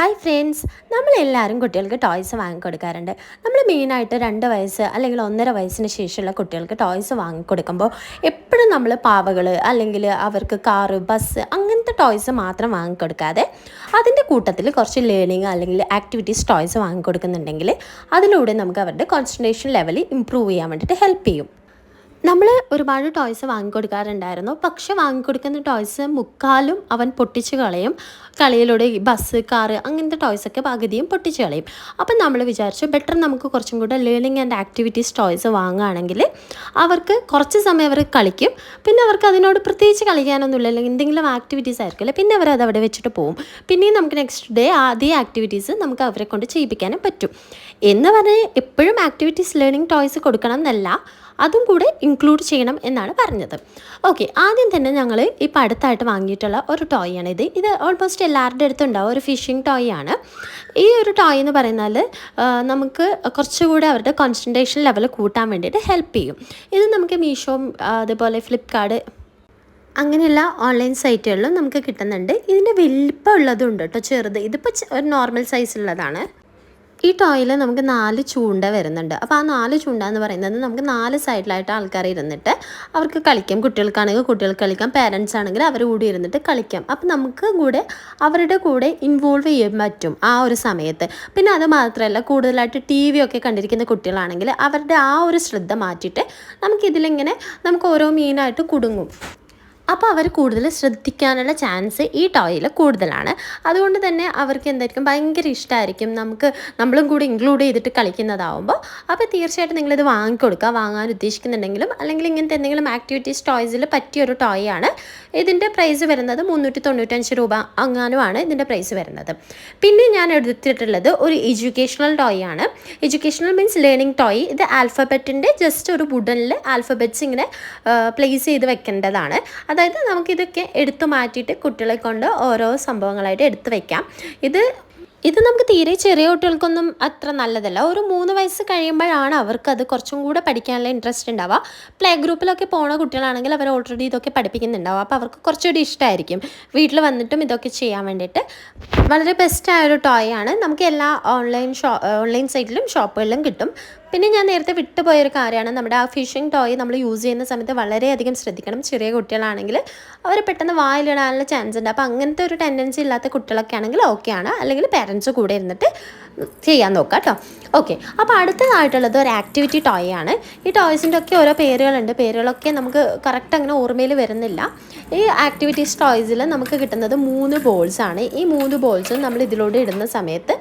Hi friends നമ്മളെല്ലാവരും കുട്ടികൾക്ക് toys വാങ്ങിക്കൊടുക്കാറുണ്ട്. നമ്മൾ മെയിനായിട്ട് രണ്ട് വയസ്സ് അല്ലെങ്കിൽ ഒന്നര വയസ്സിന് ശേഷമുള്ള കുട്ടികൾക്ക് ടോയ്സ് വാങ്ങിക്കൊടുക്കുമ്പോൾ എപ്പോഴും നമ്മൾ പാവകൾ അല്ലെങ്കിൽ അവർക്ക് കാറ് ബസ് അങ്ങനത്തെ ടോയ്സ് മാത്രം വാങ്ങിക്കൊടുക്കാതെ അതിന്റെ കൂട്ടത്തിൽ കുറച്ച് ലേണിംഗ് അല്ലെങ്കിൽ ആക്ടിവിറ്റീസ് ടോയ്സ് വാങ്ങിക്കൊടുക്കുന്നുണ്ടെങ്കിൽ അതിലൂടെ നമുക്ക് അവരുടെ കോൺസെൻട്രേഷൻ ലെവൽ ഇമ്പ്രൂവ് ചെയ്യാൻ വേണ്ടിയിട്ട് ഹെൽപ്പ് ചെയ്യും. നമ്മൾ ഒരുപാട് ടോയ്സ് വാങ്ങിക്കൊടുക്കാറുണ്ടായിരുന്നു. പക്ഷെ വാങ്ങിക്കൊടുക്കുന്ന ടോയ്സ് മുക്കാലും അവൻ പൊട്ടിച്ച് കളയും. കളിയിലൂടെ ബസ് കാറ് അങ്ങനത്തെ ടോയ്സൊക്കെ പകുതിയും പൊട്ടിച്ച് കളയും. അപ്പം നമ്മൾ വിചാരിച്ചു ബെറ്റർ നമുക്ക് കുറച്ചും കൂടെ ലേണിംഗ് ആൻഡ് ആക്ടിവിറ്റീസ് ടോയ്സ് വാങ്ങുകയാണെങ്കിൽ അവർക്ക് കുറച്ച് സമയം അവർ കളിക്കും. പിന്നെ അവർക്ക് അതിനോട് പ്രത്യേകിച്ച് കളിക്കാനൊന്നുമില്ല. അല്ലെങ്കിൽ എന്തെങ്കിലും ആക്ടിവിറ്റീസ് ആയിരിക്കില്ല. പിന്നെ അവർ അത് അവിടെ വെച്ചിട്ട് പോകും പിന്നെയും നമുക്ക് നെക്സ്റ്റ് ഡേ അതേ ആക്ടിവിറ്റീസ് നമുക്ക് അവരെ കൊണ്ട് ചെയ്യിപ്പിക്കാനും പറ്റും. എന്ന് പറഞ്ഞാൽ എപ്പോഴും ആക്ടിവിറ്റീസ് ലേണിംഗ് ടോയ്സ് കൊടുക്കണം എന്നല്ല. അതും കൂടെ ഇൻക്ലൂഡ് ചെയ്യണം എന്നാണ് പറഞ്ഞത്. ഓക്കെ ആദ്യം തന്നെ ഞങ്ങൾ ഇപ്പോൾ അടുത്തായിട്ട് വാങ്ങിയിട്ടുള്ള ഒരു ടോയ് ആണ് ഇത്. ഇത് ഓൾമോസ്റ്റ് എല്ലാവരുടെ അടുത്തും ഉണ്ടാവും. ഒരു ഫിഷിംഗ് ടോയ് ആണ്. ഈ ഒരു ടോയ് എന്ന് പറയുന്നത് നമുക്ക് കുറച്ചുകൂടെ അവരുടെ കോൺസെൻട്രേഷൻ ലെവൽ കൂട്ടാൻ വേണ്ടിയിട്ട് ഹെൽപ്പ് ചെയ്യും. ഇത് നമുക്ക് മീഷോ അതുപോലെ ഫ്ലിപ്കാർട്ട് അങ്ങനെയുള്ള ഓൺലൈൻ സൈറ്റുകളിലും നമുക്ക് കിട്ടുന്നുണ്ട്. ഇതിന്റെ വലിപ്പം ഉള്ളതും ഉണ്ട് കേട്ടോ ചെറുത്. ഇതിപ്പോൾ ഒരു നോർമൽ സൈസുള്ളതാണ് ഈ ടോയിൽ നമുക്ക് നാല് ചൂണ്ട വരുന്നുണ്ട്. അപ്പോൾ ആ നാല് ചൂണ്ട എന്ന് പറയുന്നത് നമുക്ക് നാല് സൈഡിലായിട്ട് ആൾക്കാർ ഇരുന്നിട്ട് അവർക്ക് കളിക്കാം. കുട്ടികൾക്കാണെങ്കിൽ കുട്ടികൾക്ക് കളിക്കാം. പേരൻസ് ആണെങ്കിൽ അവർ കൂടി ഇരുന്നിട്ട് കളിക്കാം. അപ്പോൾ നമുക്ക് കൂടെ അവരുടെ കൂടെ ഇൻവോൾവ് ചെയ്യാൻ പറ്റും ആ ഒരു സമയത്ത്. പിന്നെ അത് മാത്രമല്ല കൂടുതലായിട്ട് ടി വി ഒക്കെ കണ്ടിരിക്കുന്ന കുട്ടികളാണെങ്കിൽ അവരുടെ ആ ഒരു ശ്രദ്ധ മാറ്റിയിട്ട് നമുക്കിതിലിങ്ങനെ നമുക്ക് ഓരോ മീനായിട്ട് കുടുങ്ങും. അപ്പോൾ അവർ കൂടുതൽ ശ്രദ്ധിക്കാനുള്ള ചാൻസ് ഈ ടോയിൽ കൂടുതലാണ്. അതുകൊണ്ട് തന്നെ അവർക്ക് എന്തായിരിക്കും? ഭയങ്കര ഇഷ്ടമായിരിക്കും നമുക്ക് നമ്മളും കൂടി ഇൻക്ലൂഡ് ചെയ്തിട്ട് കളിക്കുന്നതാവുമ്പോൾ അപ്പോൾ തീർച്ചയായിട്ടും നിങ്ങളിത് വാങ്ങിക്കൊടുക്കുക. വാങ്ങാൻ ഉദ്ദേശിക്കുന്നുണ്ടെങ്കിലും അല്ലെങ്കിൽ ഇങ്ങനത്തെ എന്തെങ്കിലും ആക്ടിവിറ്റീസ് ടോയ്സിൽ പറ്റിയൊരു ടോയ് ആണ്. ഇതിന്റെ പ്രൈസ് വരുന്നത് മുന്നൂറ്റി തൊണ്ണൂറ്റഞ്ച് രൂപ അങ്ങാനുമാണ് ഇതിന്റെ പ്രൈസ് വരുന്നത്. പിന്നെ ഞാൻ എടുത്തിട്ടുള്ളത് ഒരു എഡ്യൂക്കേഷണൽ ടോയ് ആണ്. എഡ്യൂക്കേഷണൽ മീൻസ് ലേണിംഗ് ടോയ് ഇത് ആൽഫബറ്റിന്റെ ജസ്റ്റ് ഒരു വുഡനിൽ ആൽഫബറ്റ്സ് ഇങ്ങനെ പ്ലേസ് ചെയ്ത് വെക്കേണ്ടതാണ്. അതായത് നമുക്കിതൊക്കെ എടുത്തു മാറ്റിയിട്ട് കുട്ടികളെ കൊണ്ട് ഓരോ സംഭവങ്ങളായിട്ട് എടുത്തു വയ്ക്കാം ഇത് ഇത് നമുക്ക് തീരെ ചെറിയ കുട്ടികൾക്കൊന്നും അത്ര നല്ലതല്ല. ഒരു മൂന്ന് വയസ്സ് കഴിയുമ്പോഴാണ് അവർക്കത് കുറച്ചും കൂടെ പഠിക്കാനുള്ള ഇൻട്രസ്റ്റ് ഉണ്ടാവുക. പ്ലേ ഗ്രൂപ്പിലൊക്കെ പോണ കുട്ടികളാണെങ്കിൽ അവർ ഓൾറെഡി ഇതൊക്കെ പഠിപ്പിക്കുന്നുണ്ടാവും. അപ്പോൾ അവർക്ക് കുറച്ചുകൂടി ഇഷ്ടമായിരിക്കും. വീട്ടിൽ വന്നിട്ടും ഇതൊക്കെ ചെയ്യാൻ വേണ്ടിയിട്ട്. വളരെ ബെസ്റ്റായ ഒരു ടോയ് ആണ്. നമുക്ക് എല്ലാ ഓൺലൈൻ ഷോ ഓൺലൈൻ സൈറ്റിലും ഷോപ്പുകളിലും കിട്ടും. പിന്നെ ഞാൻ നേരത്തെ വിട്ടുപോയൊരു കാര്യമാണ്. നമ്മുടെ ആ ഫിഷിംഗ് ടോയ് നമ്മൾ യൂസ് ചെയ്യുന്ന സമയത്ത് വളരെയധികം ശ്രദ്ധിക്കണം. ചെറിയ കുട്ടികളാണെങ്കിൽ അവർ പെട്ടെന്ന് വായിലിടാനുള്ള ചാൻസ് ഉണ്ട്. അപ്പോൾ അങ്ങനത്തെ ഒരു ടെൻഡൻസി ഇല്ലാത്ത കുട്ടികളൊക്കെ ആണെങ്കിൽ ഓക്കെയാണ് അല്ലെങ്കിൽ പേരൻസ് കൂടെ ഇരുന്നിട്ട് ചെയ്യാൻ നോക്കുക കേട്ടോ. ഓക്കെ അപ്പോൾ അടുത്തതായിട്ടുള്ളത് ഒരു ആക്ടിവിറ്റി ടോയ് ആണ്. ഈ ടോയ്സിന്റെ ഒക്കെ ഓരോ പേരുകളുണ്ട്. പേരുകളൊക്കെ നമുക്ക് കറക്റ്റ് അങ്ങനെ ഓർമ്മയിൽ വരുന്നില്ല. ഈ ആക്ടിവിറ്റീസ് ടോയ്സിൽ നമുക്ക് കിട്ടുന്നത് മൂന്ന് ബോൾസാണ് ഈ മൂന്ന് ബോൾസും നമ്മൾ ഇതിലൂടെ ഇടുന്ന സമയത്ത്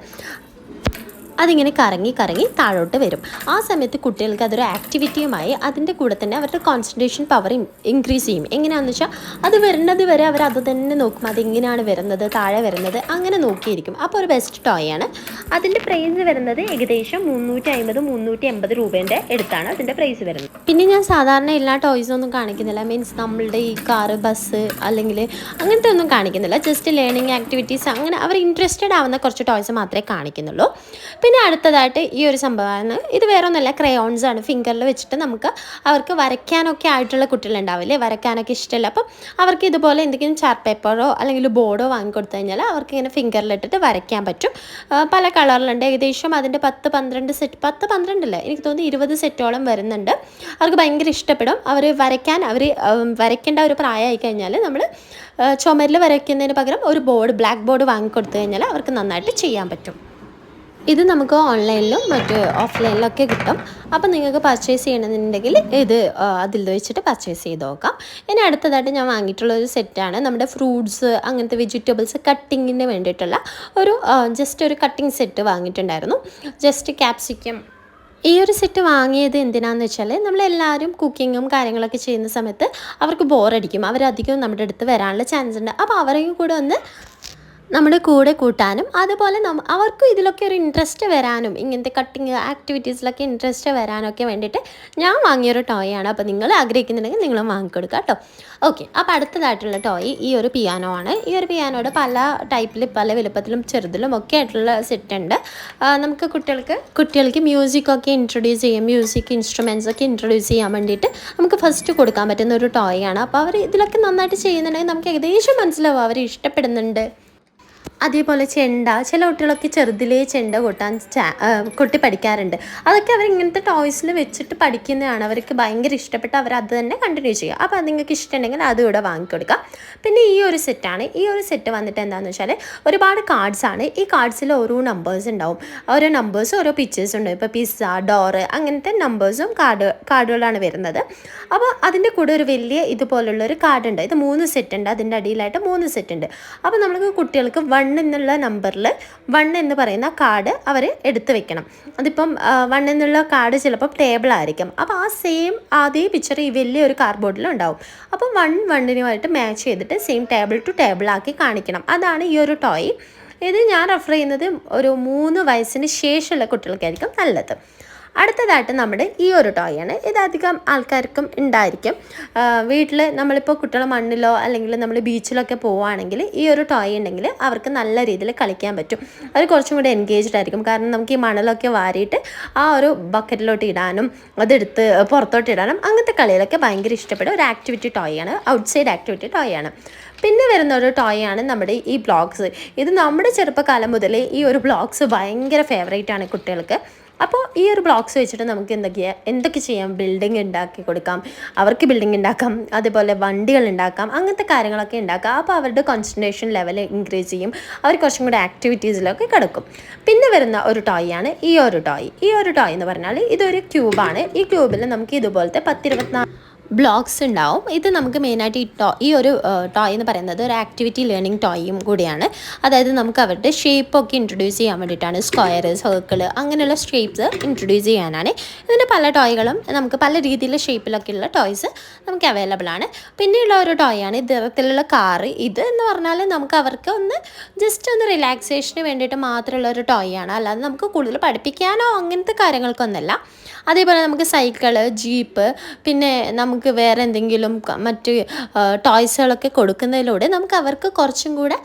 അതിങ്ങനെ കറങ്ങി കറങ്ങി താഴോട്ട് വരും. ആ സമയത്ത് കുട്ടികൾക്ക് അതൊരു ആക്ടിവിറ്റിയുമായി അതിന്റെ കൂടെ തന്നെ അവരുടെ കോൺസെൻട്രേഷൻ പവർ ഇൻക്രീസ് ചെയ്യും. എങ്ങനെയാണെന്ന് വെച്ചാൽ അത് വരുന്നത് വരെ അവർ അത് തന്നെ നോക്കും. അതെങ്ങനെയാണ് വരുന്നത്? താഴെ വരുന്നത്? അങ്ങനെ നോക്കിയിരിക്കും. അപ്പോൾ ഒരു ബെസ്റ്റ് ടോയാണ് അതിന്റെ പ്രൈസ് വരുന്നത് ഏകദേശം മുന്നൂറ്റി അമ്പത് മുന്നൂറ്റി എൺപത് രൂപേന്റെ അടുത്താണ് അതിന്റെ പ്രൈസ് വരുന്നത്. പിന്നെ ഞാൻ സാധാരണ എല്ലാ ടോയ്സും ഒന്നും കാണിക്കുന്നില്ല. മീൻസ് നമ്മളുടെ ഈ കാറ് ബസ് അല്ലെങ്കിൽ അങ്ങനത്തെ ഒന്നും കാണിക്കുന്നില്ല. ജസ്റ്റ് ലേണിംഗ് ആക്ടിവിറ്റീസ് അങ്ങനെ അവർ ഇൻട്രസ്റ്റഡ് ആവുന്ന കുറച്ച് ടോയ്സ് മാത്രമേ കാണിക്കുന്നുള്ളൂ. പിന്നെ അടുത്തതായിട്ട് ഈ ഒരു സംഭവമാണ്. ഇത് വേറെ ഒന്നല്ല ക്രയോൺസ് ആണ് ഫിംഗറിൽ വെച്ചിട്ട് നമുക്ക് അവർക്ക് വരയ്ക്കാനൊക്കെ ആയിട്ടുള്ള കുട്ടികളുണ്ടാവില്ലേ? വരയ്ക്കാനൊക്കെ ഇഷ്ടമല്ല. അപ്പം അവർക്ക് ഇതുപോലെ എന്തെങ്കിലും ചാർട്ട് പേപ്പറോ അല്ലെങ്കിൽ ബോർഡോ വാങ്ങിക്കൊടുത്തു കഴിഞ്ഞാൽ അവർക്ക് ഇങ്ങനെ ഫിംഗറിൽ ഇട്ടിട്ട് വരയ്ക്കാൻ പറ്റും. പല കളറിലുണ്ട് ഏകദേശം അതിന്റെ പത്ത് പന്ത്രണ്ട് സെറ്റ് പത്ത് പന്ത്രണ്ടല്ല എനിക്ക് തോന്നുന്നു ഇരുപത് സെറ്റോളം വരുന്നുണ്ട്. അവർക്ക് ഭയങ്കര ഇഷ്ടപ്പെടും. അവർ വരയ്ക്കാൻ അവർ വരയ്ക്കേണ്ട ഒരു പ്രായമായി കഴിഞ്ഞാൽ നമ്മൾ ചുമരിൽ വരയ്ക്കുന്നതിന് പകരം ഒരു ബോർഡ് ബ്ലാക്ക് ബോർഡ് വാങ്ങിക്കൊടുത്തു കഴിഞ്ഞാൽ അവർക്ക് നന്നായിട്ട് ചെയ്യാൻ പറ്റും. ഇത് നമുക്ക് ഓൺലൈനിലും മറ്റ് ഓഫ്ലൈനിലും ഒക്കെ കിട്ടും. അപ്പം നിങ്ങൾക്ക് പർച്ചേസ് ചെയ്യണമെന്നുണ്ടെങ്കിൽ ഇത് അതിൽ വെച്ചിട്ട് പർച്ചേസ് ചെയ്ത് നോക്കാം. ഇനി അടുത്തതായിട്ട് ഞാൻ വാങ്ങിയിട്ടുള്ള ഒരു സെറ്റാണ് നമ്മുടെ ഫ്രൂട്ട്സ് അങ്ങനത്തെ വെജിറ്റബിൾസ് കട്ടിങ്ങിന് വേണ്ടിയിട്ടുള്ള ഒരു ജസ്റ്റ് ഒരു കട്ടിങ് സെറ്റ് വാങ്ങിയിട്ടുണ്ടായിരുന്നു. ജസ്റ്റ് ക്യാപ്സിക്കം ഈ ഒരു സെറ്റ് വാങ്ങിയത് എന്തിനാന്ന് വെച്ചാൽ നമ്മളെല്ലാവരും കുക്കിങ്ങും കാര്യങ്ങളൊക്കെ ചെയ്യുന്ന സമയത്ത് അവർക്ക് ബോറടിക്കും അവരധികം നമ്മുടെ അടുത്ത് വരാനുള്ള ചാൻസ് ഉണ്ട്. അപ്പോൾ അവരെയും കൂടെ ഒന്ന് നമ്മുടെ കൂടെ കൂട്ടാനും അതുപോലെ അവർക്കും ഇതിലൊക്കെ ഒരു ഇൻട്രസ്റ്റ് വരാനും ഇങ്ങനത്തെ കട്ടിങ് ആക്ടിവിറ്റീസിലൊക്കെ ഇൻട്രസ്റ്റ് വരാനൊക്കെ വേണ്ടിയിട്ട് ഞാൻ വാങ്ങിയൊരു ടോയ് ആണ്. അപ്പോൾ നിങ്ങൾ ആഗ്രഹിക്കുന്നുണ്ടെങ്കിൽ നിങ്ങളും വാങ്ങിക്കൊടുക്കുക കേട്ടോ. ഓക്കെ അപ്പോൾ അടുത്തതായിട്ടുള്ള ടോയ് ഈ ഒരു പിയാനോ ആണ്. ഈ ഒരു പിയാനോയുടെ പല ടൈപ്പിൽ പല വലുപ്പത്തിലും ചെറുതിലും ഒക്കെ ആയിട്ടുള്ള സെറ്റ് ഉണ്ട്. നമുക്ക് കുട്ടികൾക്ക് കുട്ടികൾക്ക് മ്യൂസിക്കൊക്കെ ഇൻട്രൊഡ്യൂസ് ചെയ്യാം. മ്യൂസിക് ഇൻസ്ട്രുമെൻസ് ഒക്കെ ഇൻട്രൊഡ്യൂസ് ചെയ്യാൻ വേണ്ടിയിട്ട് നമുക്ക് ഫസ്റ്റ് കൊടുക്കാൻ പറ്റുന്ന ഒരു ടോയ് ആണ്. അപ്പോൾ അവർ ഇതിലൊക്കെ നന്നായിട്ട് ചെയ്യുന്നുണ്ടെങ്കിൽ നമുക്ക് ഏകദേശം മനസ്സിലാവും. അവർ ഇഷ്ടപ്പെടുന്നുണ്ട്. അതേപോലെ ചെണ്ട ചില കുട്ടികളൊക്കെ ചെറുതിലേ ചെണ്ട കൊട്ടാൻ കൊട്ടി പഠിക്കാറുണ്ട്. അതൊക്കെ അവർ ഇങ്ങനത്തെ ടോയ്സിൽ വെച്ചിട്ട് പഠിക്കുന്നതാണ് അവർക്ക് ഭയങ്കര ഇഷ്ടപ്പെട്ട് അവർ അത് തന്നെ കണ്ടിന്യൂ ചെയ്യുക. അപ്പോൾ അത് നിങ്ങൾക്ക് ഇഷ്ടമുണ്ടെങ്കിൽ അതും ഇവിടെ വാങ്ങിക്കൊടുക്കാം. പിന്നെ ഈ ഒരു സെറ്റാണ് ഈ ഒരു സെറ്റ് വന്നിട്ട് എന്താണെന്ന് വെച്ചാൽ ഒരുപാട് കാർഡ്സാണ് ഈ കാർഡ്സിൽ ഓരോ നമ്പേഴ്സ് ഉണ്ടാവും. ഓരോ നമ്പേഴ്സും ഓരോ പിക്ചേഴ്സും ഉണ്ട്. ഇപ്പോൾ പിസ്സ ഡോറ് അങ്ങനത്തെ നമ്പേഴ്സും കാർഡ് കാർഡുകളാണ് വരുന്നത്. അപ്പോൾ അതിന്റെ കൂടെ ഒരു വലിയ ഇതുപോലുള്ള ഒരു കാർഡ് ഉണ്ട്. ഇത് മൂന്ന് സെറ്റ് ഉണ്ട്. അതിന്റെ അടിയിലായിട്ട് മൂന്ന് സെറ്റ് ഉണ്ട്. അപ്പോൾ നമുക്ക് കുട്ടികൾക്ക് വൺ എന്നുള്ള നമ്പറിൽ വൺ എന്ന് പറയുന്ന കാർഡ് അവർ എടുത്തു വെക്കണം. അതിപ്പം വൺ എന്നുള്ള കാർഡ് ചിലപ്പോൾ ടേബിൾ ആയിരിക്കും. അപ്പോൾ ആ സെയിം അതേ പിക്ചർ ഈ വലിയൊരു കാർഡ്ബോർഡിൽ ഉണ്ടാവും. അപ്പം വൺ വണ്ണിനുമായിട്ട് മാച്ച് ചെയ്തിട്ട് സെയിം ടേബിൾ ടു ടേബിൾ ആക്കി കാണിക്കണം. അതാണ് ഈ ഒരു ടോയ് ഇത് ഞാൻ റെഫർ ചെയ്യുന്നത് ഒരു മൂന്ന് വയസ്സിന് ശേഷമുള്ള കുട്ടികൾക്കായിരിക്കും നല്ലത്. അടുത്തതായിട്ട് നമ്മുടെ ഈ ഒരു ടോയാണ് ഇത് അധികം ആൾക്കാർക്കും ഉണ്ടായിരിക്കും. വീട്ടിൽ നമ്മളിപ്പോൾ കുട്ടികൾ മണ്ണിലോ അല്ലെങ്കിൽ നമ്മൾ ബീച്ചിലൊക്കെ പോവുകയാണെങ്കിൽ ഈ ഒരു ടോയ് ഉണ്ടെങ്കിൽ അവർക്ക് നല്ല രീതിയിൽ കളിക്കാൻ പറ്റും. അവർ കുറച്ചും കൂടി എൻഗേജ്ഡ് ആയിരിക്കും. കാരണം നമുക്ക് ഈ മണലൊക്കെ വാരിയിട്ട് ആ ഒരു ബക്കറ്റിലോട്ട് ഇടാനും അതെടുത്ത് പുറത്തോട്ട് ഇടാനും അങ്ങനത്തെ കളികളൊക്കെ ഭയങ്കര ഇഷ്ടപ്പെടും. ഒരു ആക്ടിവിറ്റി ടോയ് ആണ്. ഔട്ട്സൈഡ് ആക്ടിവിറ്റി ടോയ് ആണ്. പിന്നെ വരുന്ന ഒരു ടോയ് ആണ് നമ്മുടെ ഈ ബ്ലോഗ്സ് ഇത് നമ്മുടെ ചെറുപ്പകാലം മുതലേ ഈ ഒരു ബ്ലോഗ്സ് ഭയങ്കര ഫേവറേറ്റ് ആണ് കുട്ടികൾക്ക്. അപ്പോൾ ഈ ഒരു ബ്ലോക്സ് വെച്ചിട്ട് നമുക്ക് എന്തൊക്കെയാ എന്തൊക്കെ ചെയ്യാം? ബിൽഡിംഗ് ഉണ്ടാക്കി കൊടുക്കാം. അവർക്ക് ബിൽഡിംഗ് ഉണ്ടാക്കാം അതുപോലെ വണ്ടികൾ ഉണ്ടാക്കാം അങ്ങനത്തെ കാര്യങ്ങളൊക്കെ ഉണ്ടാക്കാം അപ്പോൾ അവരുടെ കോൺസെൻട്രേഷൻ ലെവൽ ഇൻക്രീസ് ചെയ്യും. അവർ കുറച്ചും കൂടെ ആക്ടിവിറ്റീസിലൊക്കെ കിടക്കും. പിന്നെ വരുന്ന ഒരു ടോയ് ആണ് ഈ ഒരു ടോയ് ഈ ഒരു ടോയ് എന്ന് പറഞ്ഞാൽ ഇതൊരു ക്യൂബാണ് ഈ ക്യൂബിൽ നമുക്ക് ഇതുപോലത്തെ പത്തിരുപത്തിനാല് ബ്ലോഗ്സ് ഉണ്ടാവും. ഇത് നമുക്ക് മെയിനായിട്ട് ഈ ടോ ഈ ഒരു ടോയ് എന്ന് പറയുന്നത് ഒരു ആക്ടിവിറ്റി ലേണിംഗ് ടോയും കൂടിയാണ്. അതായത് നമുക്ക് അവരുടെ ഷേപ്പൊക്കെ ഇൻട്രൊഡ്യൂസ് ചെയ്യാൻ വേണ്ടിയിട്ടാണ് സ്ക്വയർ സർക്കിൾ അങ്ങനെയുള്ള ഷേപ്പ്സ് ഇൻട്രൊഡ്യൂസ് ചെയ്യാനാണ്. ഇതിന്റെ പല ടോയ്കളും നമുക്ക് പല രീതിയിലുള്ള ഷേപ്പിലൊക്കെയുള്ള ടോയ്സ് നമുക്ക് അവൈലബിൾ ആണ്. പിന്നെയുള്ള ഒരു ടോയാണ് ഇത്തരത്തിലുള്ള കാറ് ഇത് എന്ന് പറഞ്ഞാൽ നമുക്ക് അവർക്ക് ഒന്ന് ജസ്റ്റ് ഒന്ന് റിലാക്സേഷന് വേണ്ടിയിട്ട് മാത്രമുള്ള ഒരു ടോയാണ് അല്ലാതെ നമുക്ക് കൂടുതൽ പഠിപ്പിക്കാനോ അങ്ങനത്തെ കാര്യങ്ങൾക്കൊന്നല്ല. അതേപോലെ നമുക്ക് സൈക്കിൾ ജീപ്പ് പിന്നെ നമുക്ക് വേറെ എന്തെങ്കിലും മറ്റ് ടോയ്സുകളൊക്കെ കൊടുക്കുന്നതിലൂടെ നമുക്ക് അവർക്ക് കുറച്ചും കൂടെ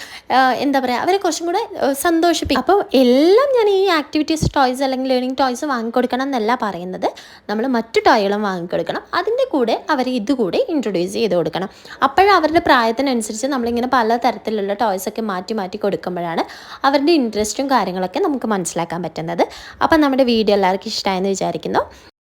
എന്താ പറയുക അവരെ കുറച്ചും കൂടെ സന്തോഷിപ്പിക്കും. അപ്പോൾ എല്ലാം ഞാൻ ഈ ആക്ടിവിറ്റീസ് ടോയ്സ് അല്ലെങ്കിൽ ലേണിംഗ് ടോയ്സ് വാങ്ങിക്കൊടുക്കണം എന്നല്ല പറയുന്നത്. നമ്മൾ മറ്റു ടോയ്കളും വാങ്ങിക്കൊടുക്കണം. അതിന്റെ കൂടെ അവർ ഇതുകൂടെ ഇൻട്രൊഡ്യൂസ് ചെയ്ത് കൊടുക്കണം. അപ്പോഴും അവരുടെ പ്രായത്തിനനുസരിച്ച് നമ്മളിങ്ങനെ പല തരത്തിലുള്ള ടോയ്സൊക്കെ മാറ്റി മാറ്റി കൊടുക്കുമ്പോഴാണ് അവരുടെ ഇൻട്രസ്റ്റും കാര്യങ്ങളൊക്കെ നമുക്ക് മനസ്സിലാക്കാൻ പറ്റുന്നത്. അപ്പം നമ്മുടെ വീഡിയോ എല്ലാവർക്കും ഇഷ്ടമായെന്ന് വിചാരിക്കുന്നു.